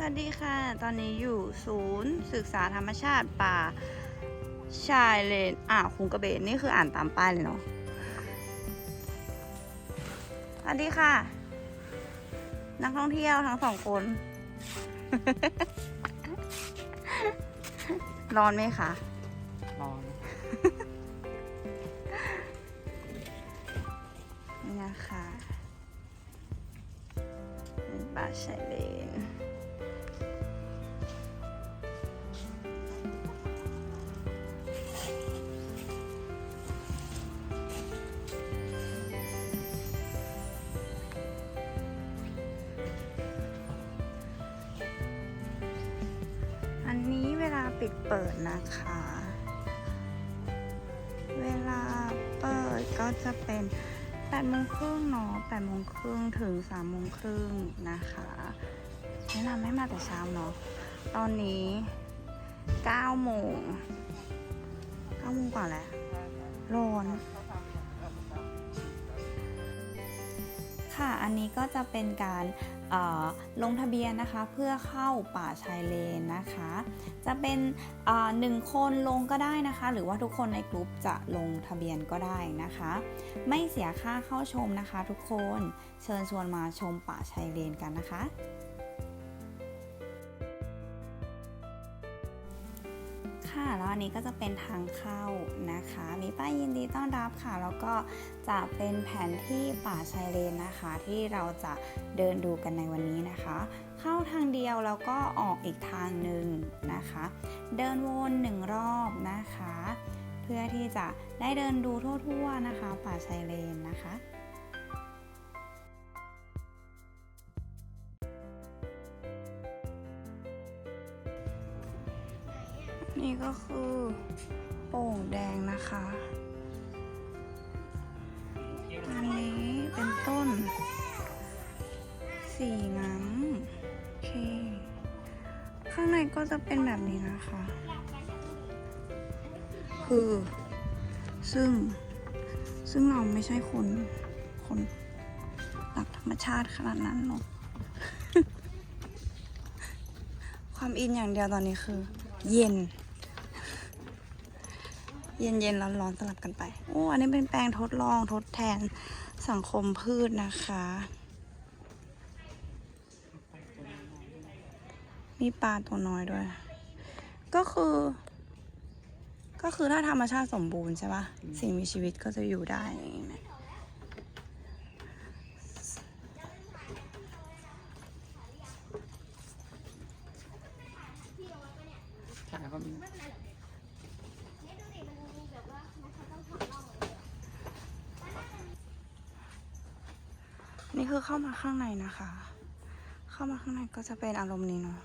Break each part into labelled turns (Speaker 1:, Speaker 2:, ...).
Speaker 1: สวัสดีค่ะ ตอนนี้อยู่ศูนย์ศึกษาธรรมชาติป่าชายเลนอ่าวคุงกระเบนนี่คืออ่านตามป้ายเลยเนาะ สวัสดีค่ะ นักท่องเที่ยวทั้งสองคน ร้อนไหมคะ
Speaker 2: ร้อน
Speaker 1: นี่นะคะป่าชายเลน ปิดเปิดนะคะ เวลาเปิดก็จะเป็น8โมงครึ่งเนาะ8โมงครึ่งถึง3โมงครึ่งนะคะแนะนำให้มาแต่เช้าเนาะ ตอนนี้9โมง9โมงกว่าแล้วร้อน
Speaker 3: ค่ะ อันนี้ก็จะเป็นการ ลงทะเบียนนะคะเพื่อเข้าป่าชายเลนนะคะ จะเป็นหนึ่งคนลงก็ได้นะคะ หรือว่าทุกคนในกลุ่มจะลงทะเบียนก็ได้นะคะ ไม่เสียค่าเข้าชมนะคะ ทุกคนเชิญชวนมาชมป่าชายเลนกันนะคะ นนี้ก็จะเป็นทางเข้านะคะ มีป้ายยินดีต้อนรับค่ะ แล้วก็จะเป็นแผนที่ป่าชายเลนนะคะ ที่เราจะเดินดูกันในวันนี้นะคะ เข้าทางเดียวแล้วก็ออกอีกทางหนึ่งนะคะ เดินวนหนึ่งรอบนะคะ เพื่อที่จะได้เดินดูทั่วๆนะคะ ป่าชายเลนนะคะ
Speaker 1: นี่ก็คือโป่งแดงนะคะอันนี้เป็นต้น สีน้ำโอเค ข้างในก็จะเป็นแบบนี้นะคะ คือ ซึ่ง ซึ่งเราไม่ใช่คน คนรักธรรมชาติขนาดนั้นหรอกความอินอย่างเดียวตอนนี้คือ เย็น เย็นเย็นร้อนร้อนๆสลับกันไปโอ้อันนี้เป็นแปลงทดลองทดแทนสังคมพืชนะคะ มีปลาตัวน้อยด้วย ก็คือ ก็คือถ้าธรรมชาติสมบูรณ์ใช่ปะสิ่งมีชีวิตก็จะอยู่ได้อย่างนี้นะ
Speaker 2: ใช่ก็มี
Speaker 1: นี่คือเข้ามาข้างในนะคะ เข้ามาข้างในก็จะเป็นอารมณ์นี้เนาะ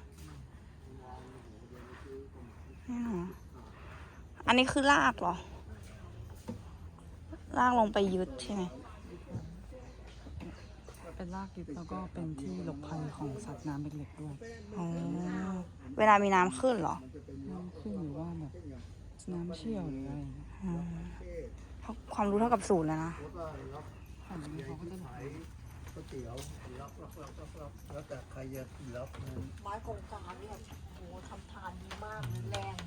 Speaker 1: นี่เนาะอันนี้คือลากเหรอ ลากลงไปยึดใช่ไหม
Speaker 2: เป็นรากยึดแล้วก็เป็นที่หลบภัยของสัตว์น้ำเล็กๆด้วย
Speaker 1: อ๋อเวลามีน้ำขึ้นเหรอ
Speaker 2: น้ำขึ้นหรือว่าแบบน้ำเชี่ยวหรืออะไรอย่างเงี้ย
Speaker 1: อืมเพราะความรู้เท่ากับศูนย์แล้วนะ
Speaker 2: ฝั่งนี้เขาก็จะหลาย
Speaker 4: ก๋วยเตี๋ยวล็อกล็อกล็อกล็อกล็อกแล้วแต่ใครจะล็อกนั้น
Speaker 5: ไม้กงกลางเนี่ยโหทำทานดีมากเลยแรง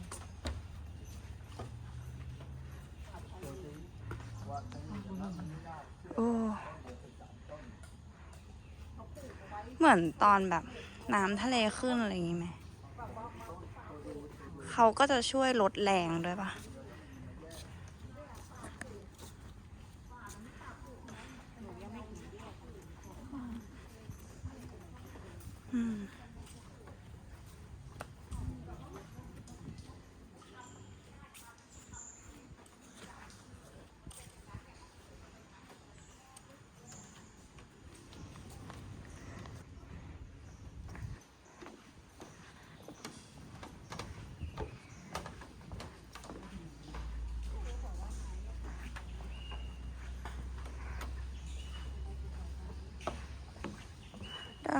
Speaker 1: โอ้เหมือนตอนแบบน้ำทะเลขึ้นอะไรอย่างงี้ไหม เขาก็จะช่วยลดแรงด้วยปะ อื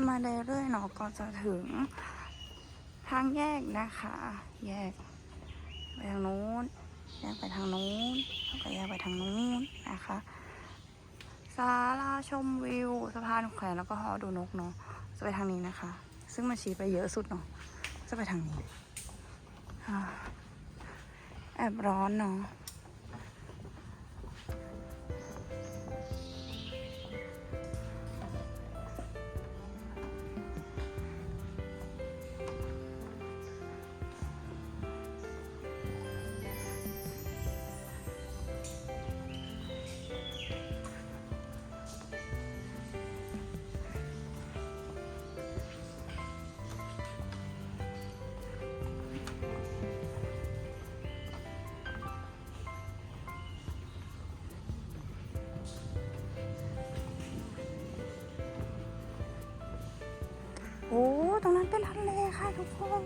Speaker 1: นมาเรื่อยๆเนาะก็จะถึงทางแยกนะคะ แยกไปทางนู้นแยกไปทางนู้นแล้วก็แยกไปทางนู้นนะคะศาลาชมวิวสะพานแขวนแล้วก็หอดูนกเนาะจะไปทางนี้นะคะ ซึ่งมันชี้ไปเยอะสุดเนาะจะไปทางนี้อแอบร้อนเนาะ ตรงนั้นเป็นทะเลค่ะทุกคน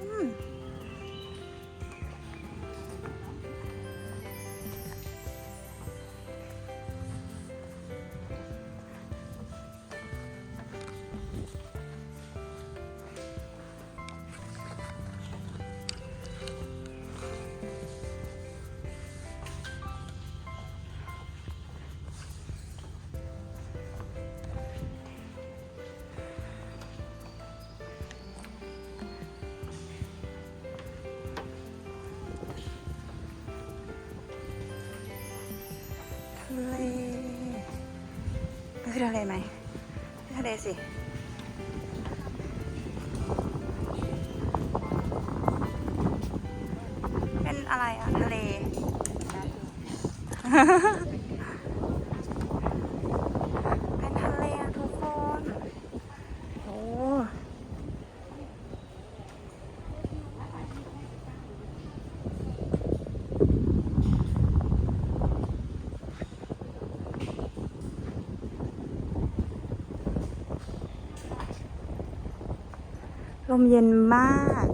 Speaker 1: ทะเลมันคือทะเลไหมไปทะเลสิเป็นอะไรอะทะเล เป็นทะเลอะทุกคน โอ้ ลมเย็นมาก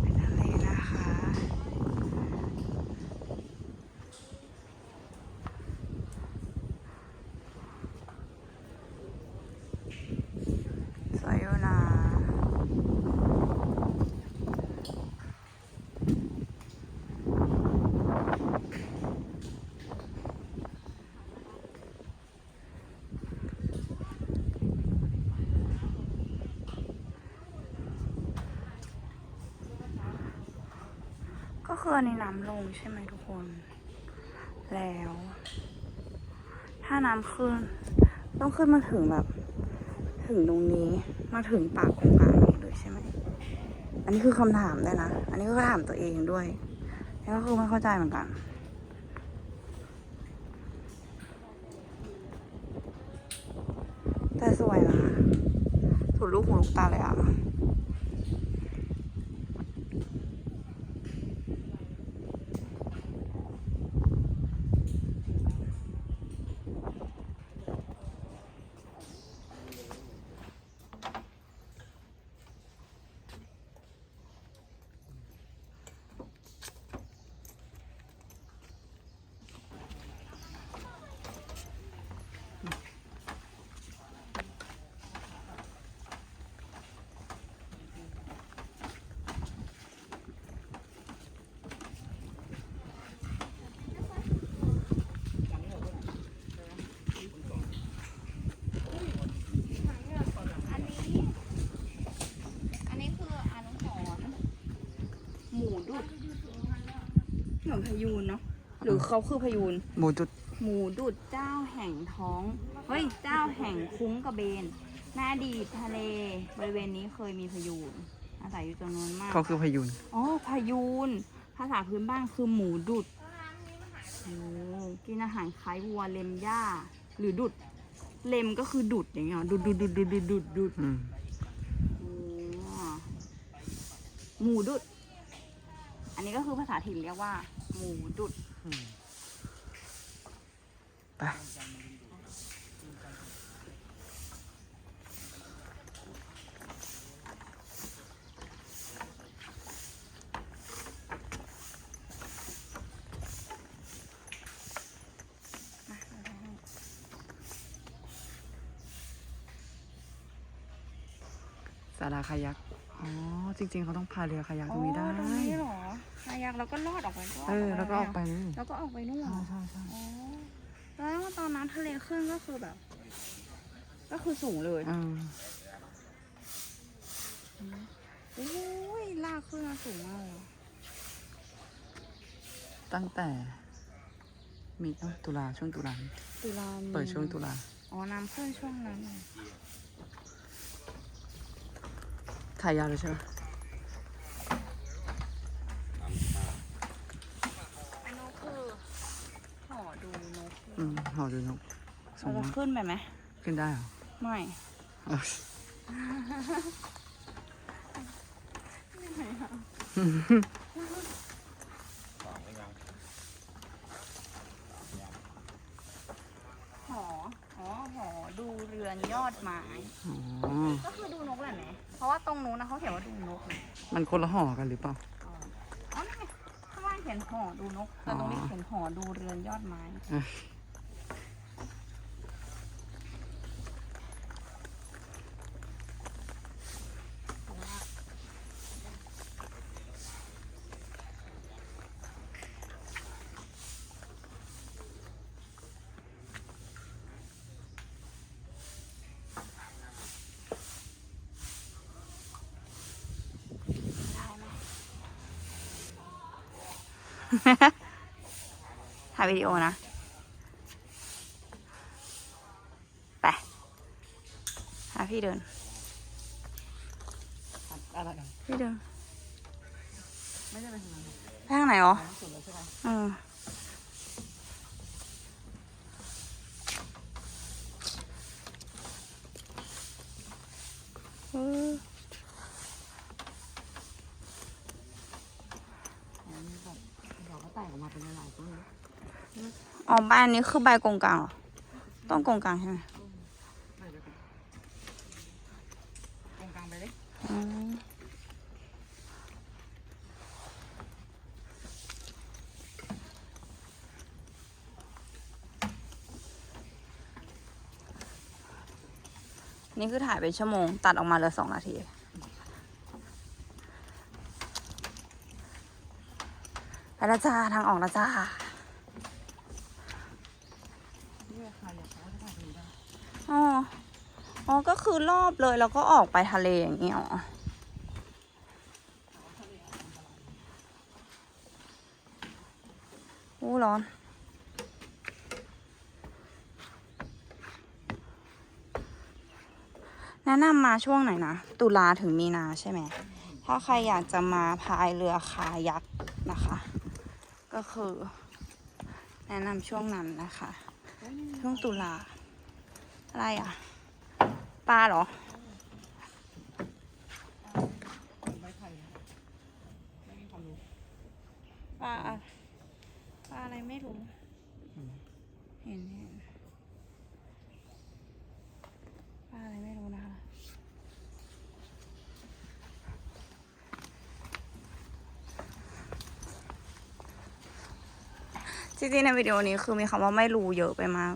Speaker 1: เป็นทะเลนะคะ สวยอยู่นะ ก็ คืออันนี้น้ำลงใช่ไหมทุกคน แล้ว ถ้าน้ำขึ้น ต้องขึ้นมาถึงแบบ ถึงตรงนี้มาถึงปากของกลางเลยใช่ไหมอันนี้คือคำถามได้นะ อันนี้ก็ถามตัวเองด้วยแล้วก็คือไม่เข้าใจเหมือนกันแต่สวยนะสุดลูกหูลูกตาเลยอะ
Speaker 3: อันนี้คืออนุสรณ์หมูดุด
Speaker 1: เหมือน พยูนเนาะหรือเขาคือพยูน
Speaker 2: หมูจุด
Speaker 3: หมูดุดเจ้าแห่งท้อง เฮ้ย เจ้าแห่งคุ้งกระเบนในอดีตทะเล บริเวณนี้เคยมีพยูน อาศัยอยู่จำนวนมาก
Speaker 2: เขาคือพยูน
Speaker 3: อ๋อพายูน ภาษาพื้นบ้านคือหมูดุดโอ้กินอาหารคล้ายวัวเล็มหญ้า หรือดุด เล็มก็คือดุดอย่างเงี้ยเหรอดุดดุดดุดดุดดุดดุดดุด
Speaker 2: อืม
Speaker 3: โอ้หมูดุด อันนี้ก็คือภาษาถิ่นเรียกว่า หมูดุด
Speaker 2: ไปสาราคายักอ๋อ จริง ๆเขาต้องพาเรือคายักตรงนี้ได้
Speaker 1: ตรงนี้เหรอคายักแล้วก็ลอดออกไป
Speaker 2: เออแล้วก็ออกไปนี่
Speaker 1: แล้วก็ออกไปนู่น
Speaker 2: ใช่ใช่ใช่
Speaker 1: อ๋อแล้วตอนน้ำทะเลขึ้นก็คือแบบ ก็คือสูงเลย
Speaker 2: เออ
Speaker 1: โอ้ยลากขึ้นมาสูงมากเลย
Speaker 2: ตั้งแต่ มีเอ้าตุลาช่วงตุลา
Speaker 1: ตุลามี
Speaker 2: เปิดช่วงตุลา
Speaker 1: อ๋อน้ำขึ้นช่วงนั้นเลย
Speaker 2: ถ่ายยาวเลยใช่ไหม
Speaker 1: อันนั้นคือหอดูนก
Speaker 2: อืมหอดูนกสอ
Speaker 1: เรา
Speaker 2: ง
Speaker 1: จะ
Speaker 2: วัน
Speaker 1: ขึ้นไปไหม
Speaker 2: ขึ้นได้เหรอ
Speaker 1: ไม่
Speaker 2: เอ้า
Speaker 1: หอ อ๋อ หอ ดูเรือนยอดไม้
Speaker 2: อ๋อ
Speaker 1: ก็คือดูนกแหละไหม เพราะว่าตรงนู้นนะเขาเขียนว่าดูนกนี่
Speaker 2: มันคนละหอกันหรือเปล่า
Speaker 1: อ๋อนี่นไงข้างล่างเขียนหอดูนก แต่ตรงนี้
Speaker 2: อ๋อ
Speaker 1: เขียนหอดูเรือนยอดไม้
Speaker 2: อะ
Speaker 1: ถ่ายวิดีโอนะ ไปหาพี่เดิน
Speaker 2: อะไรอะ
Speaker 1: พี่เดิน
Speaker 2: ไม่ได้ไปทางนั้น
Speaker 1: ไปทางไหนอ๋อ
Speaker 2: สุดแล้วใช่ไหม
Speaker 1: เออเออ
Speaker 2: อ๋อนี่แบบดอกก็แตกออกมาเป็นหลายๆต้นนะ
Speaker 1: อ๋อบ้านนี้คือใบกงกลางเหรอต้องกงกลางใช่ไหม
Speaker 2: ไปเดี๋ยวก่อนตรงกลางไปเลย
Speaker 1: อืมนี่คือถ่ายเป็นชั่วโมง ตัดออกมาเหลือสองนาที ไปแล้วจ้า ทางออกแล้วจ้า
Speaker 2: นี่ใครอยากเขาจะถ่ายตรงนี้ได้
Speaker 1: อ๋อ อ๋อ ก็คือรอบเลยแล้วก็ออกไปทะเลอย่างนี้อ๋ออู้ร้อน แนะนำมาช่วงไหนนะ ตุลาถึงมีนาใช่ไหม ถ้าใครอยากจะมาพายเรือคายักนะคะ ก็คือ แนะนำช่วงนั้นนะคะ ช่วงตุลา อะไรอะ ปลาเหรอ ปลา ปลาอะไรไม่รู้ เห็นเห็นปลาอะไรไม่รู้นะคะจริงๆในวิดีโอนี้คือมีคำว่าไม่รู้เยอะไปมาก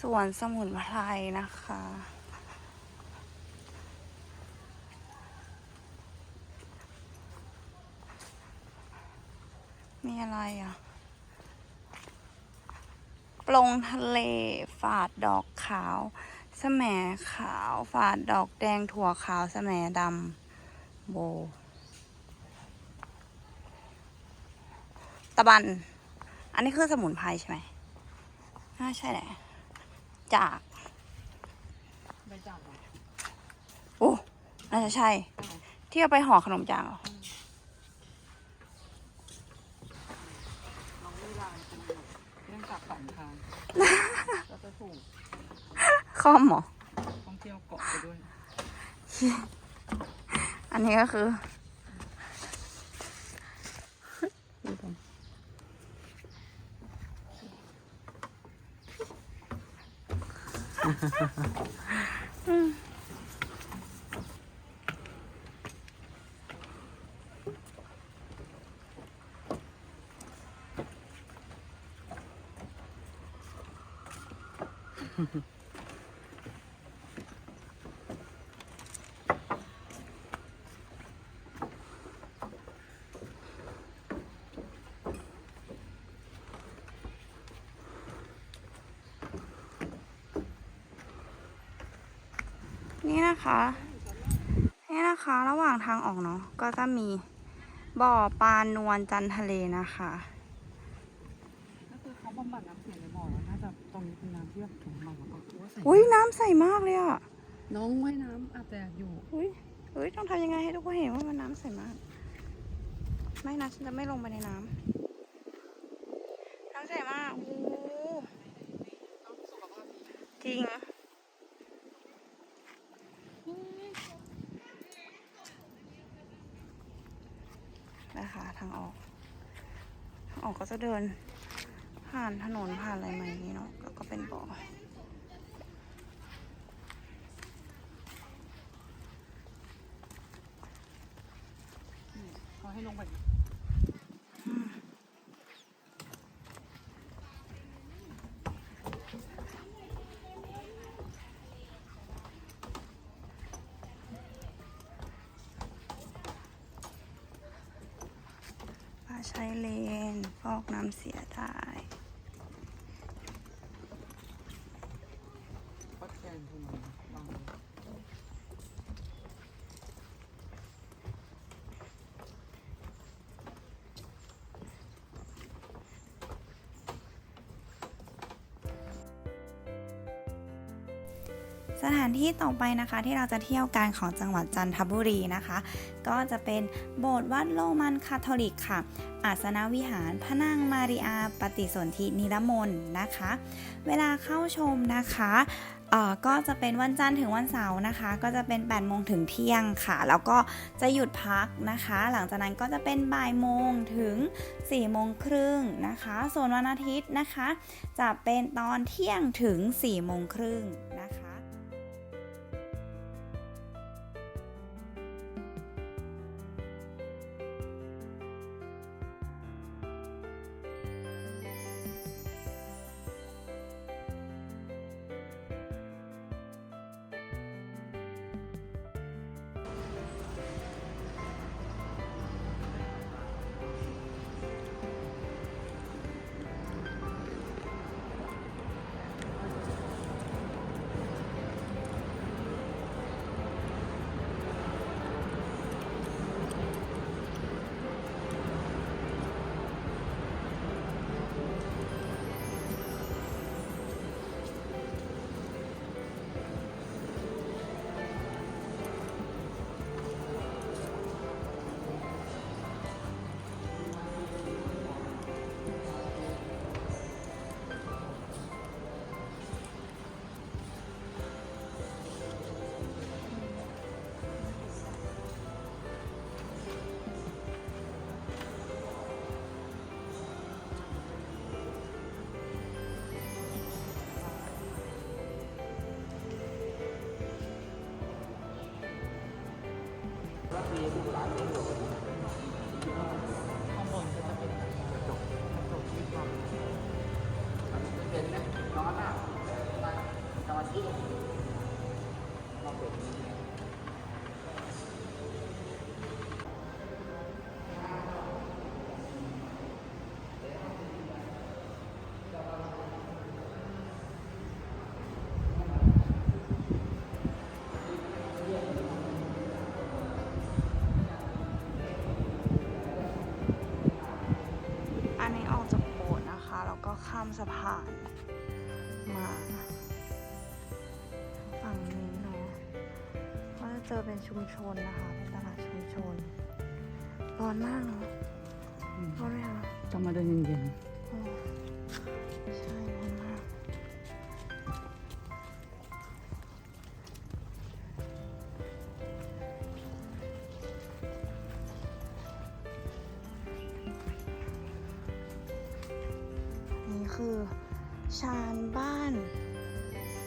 Speaker 1: สวนสมุนไพรนะคะ มีอะไรอะปลงทะเลฝาดดอกขาวสแหมขาวฝาดดอกแดงถั่วขาวสแหมดำโบ ตะบันอัน อันนี้คือสมุนไพรใช่ไหมน่าใช่แหละ จาก
Speaker 2: ใบจากเหรอ
Speaker 1: โอ้น่าจะใช่ ที่เอาไปห่อขนมจากเหรอ
Speaker 2: น้องไม่ลายเป็นแบบเรื่องจากสองทางก็จะถูก
Speaker 1: คอมเหรอ
Speaker 2: ท่องเที่ยวเกาะไปด้วย
Speaker 1: อันนี้ก็คือ นี่ นะคะ นี่นะคะ ระหว่างทางออกเนาะ ก็จะมีบ่อปลานวลจันทะเลนะคะ
Speaker 2: ก็คือเขาบำบัดน้ำเสียในบ่อแล้วน่าจะตรงนี้เป็นน้ำที่แบบถุงหมักแล้วก็ว่าใส่
Speaker 1: อุ้ยน้ำใสมากเลยอะ
Speaker 2: น้องว่ายน้ำอาบแดดอยู่
Speaker 1: อุ้ยอุ้ยต้องทำยังไงให้ทุกคนเห็นว่ามันน้ำใสมาก ไม่นะฉันจะไม่ลงไปในน้ำน้ำใสมากโอ้โหจริง นะคะทางออก ทางออ ก็จะเดินผ่านถนนผ่านอะไรมาอย่างนี้เนาะแล้วก็เป็นบ่อ
Speaker 2: เขาให้ลงไป
Speaker 1: ปลา ใช้เลนฟอกน้ำเสียได้
Speaker 3: สถานที่ต่อไปนะคะที่เราจะเที่ยวกันของจังหวัดจันทบุรีนะคะ ก็จะเป็นโบสถ์วัดโรมันคาทอลิกค่ะ อาสนวิหารพระนางมาริอาปฏิสนธินิรมนนะคะ เวลาเข้าชมนะคะเออก็จะเป็นวันจันทร์ถึงวันเสาร์นะคะ ก็จะเป็น8โมงถึงเที่ยงค่ะ แล้วก็จะหยุดพักนะคะ หลังจากนั้นก็จะเป็นบ่ายโมงถึง4โมงครึ่งนะคะ ส่วนวันอาทิตย์นะคะ จะเป็นตอนเที่ยงถึง4โมงครึ่ง
Speaker 2: เจ
Speaker 1: อเป็นชุมชนนะคะ เป็นตลาดชุมชน ร้อนมากเนาะร้อนไหมคะ
Speaker 2: ต้องมาเดินเย็น
Speaker 1: โอ้ใช่ร้อนมาก นี่คือ ชานบ้าน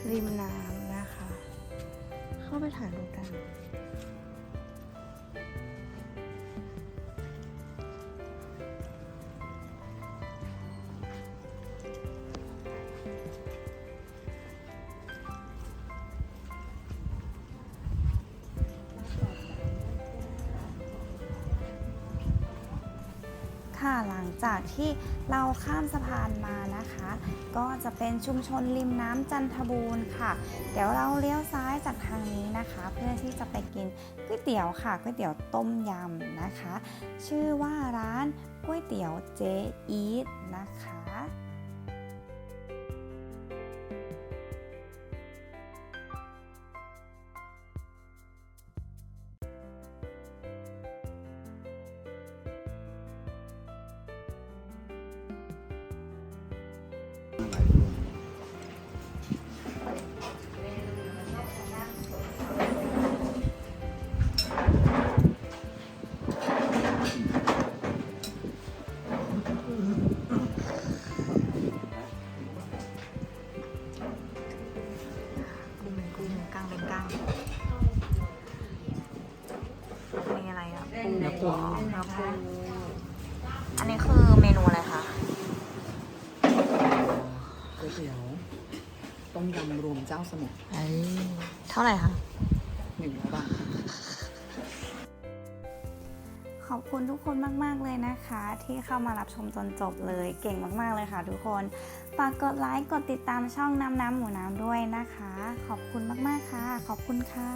Speaker 1: ริมน้ำ นะคะเข้าถ่ายรูปได้ค่ะหลังจากที่เราข้ามสะพานมานะคะ ก็จะเป็นชุมชนริมน้ำจันทบูรณ์ค่ะ เดี๋ยวเราเลี้ยวซ้ายจากทางนี้นะคะ เพื่อที่จะไปกินก๋วยเตี๋ยวค่ะก๋วยเตี๋ยวต้มยำนะคะ ชื่อว่าร้านก๋วยเตี๋ยวเจอีทนะคะำ
Speaker 2: รวมเจ้าสมุทร
Speaker 1: เท่าไหร่คะ
Speaker 2: หนึ่งร้อยบาท
Speaker 3: ขอบคุณทุกคนมาก ๆ เลยนะคะ ที่เข้ามารับชมจนจบเลยเก่งมาก ๆ เลยค่ะทุกคนฝากกดไลค์กดติดตามช่องน้ำน้ำหมูน้ำด้วยนะคะ ขอบคุณมาก ๆ ค่ะ ขอบคุณค่ะ